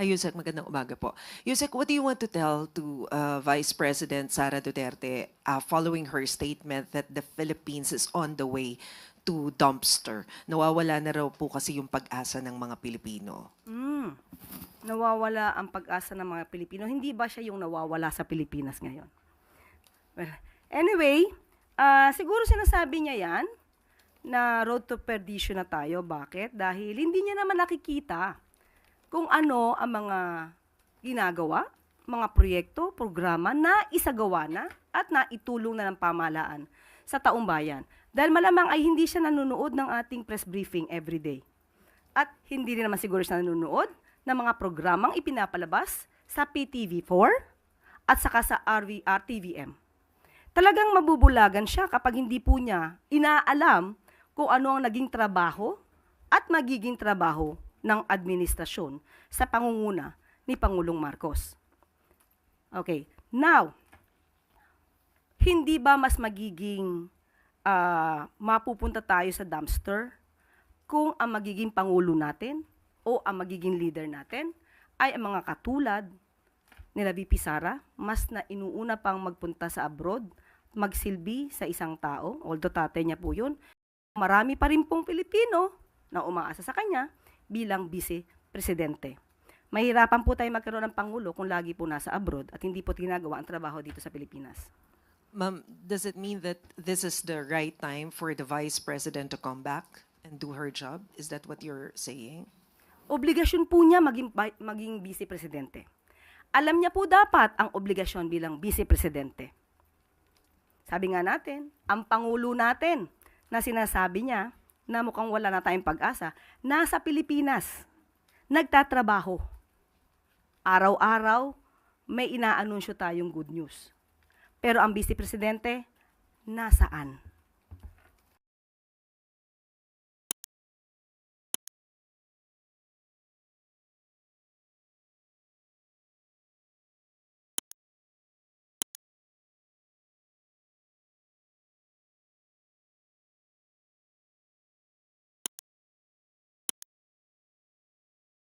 Hi, Yusek. Magandang umaga po. Yusek, what do you want to tell to uh, Vice President Sara Duterte uh, following her statement that the Philippines is on the way to dumpster? Nawawala na raw po kasi yung pag-asa ng mga Pilipino. Mm. Nawawala ang pag-asa ng mga Pilipino. Hindi ba siya yung nawawala sa Pilipinas ngayon? Well, anyway, ah, siguro sinasabi niya yan na road to perdition na tayo. Bakit? Dahil hindi niya naman nakikita kung ano ang mga ginagawa, mga proyekto, programa na isagawa na at na itulong na ng pamahalaan sa taong bayan. Dahil malamang ay hindi siya nanonood ng ating press briefing every day. At hindi rin naman siguro siya nanonood ng mga programang ipinapalabas sa PTV4 at saka sa RVR. Talagang mabubulagan siya kapag hindi po niya inaalam kung ano ang naging trabaho at magiging trabaho ng administrasyon sa pangunguna ni Pangulong Marcos. Okay, now, hindi ba mas magiging ah, mapupunta tayo sa dumpster kung ang magiging pangulo natin o ang magiging leader natin ay ang mga katulad nila VP Sara, mas na inuuna pang magpunta sa abroad, magsilbi sa isang tao, although tatay niya po yun. Marami pa rin pong Pilipino na umaasa sa kanya bilang vice presidente. Mahirapan po tayo magkaroon ng pangulo kung lagi po nasa abroad at hindi po ginagawa ang trabaho dito sa Pilipinas. Ma'am, does it mean that this is the right time for the Vice President to come back and do her job? Is that what you're saying? obligasyon po niya maging, maging vice presidente. Alam niya po dapat ang obligasyon bilang vice presidente. Sabi nga natin, ang pangulo natin na sinasabi niya na mukhang wala na tayong pag-asa, nasa Pilipinas, nagtatrabaho. Araw-araw, may inaanunsyo tayong good news. Pero ang vice presidente, nasaan?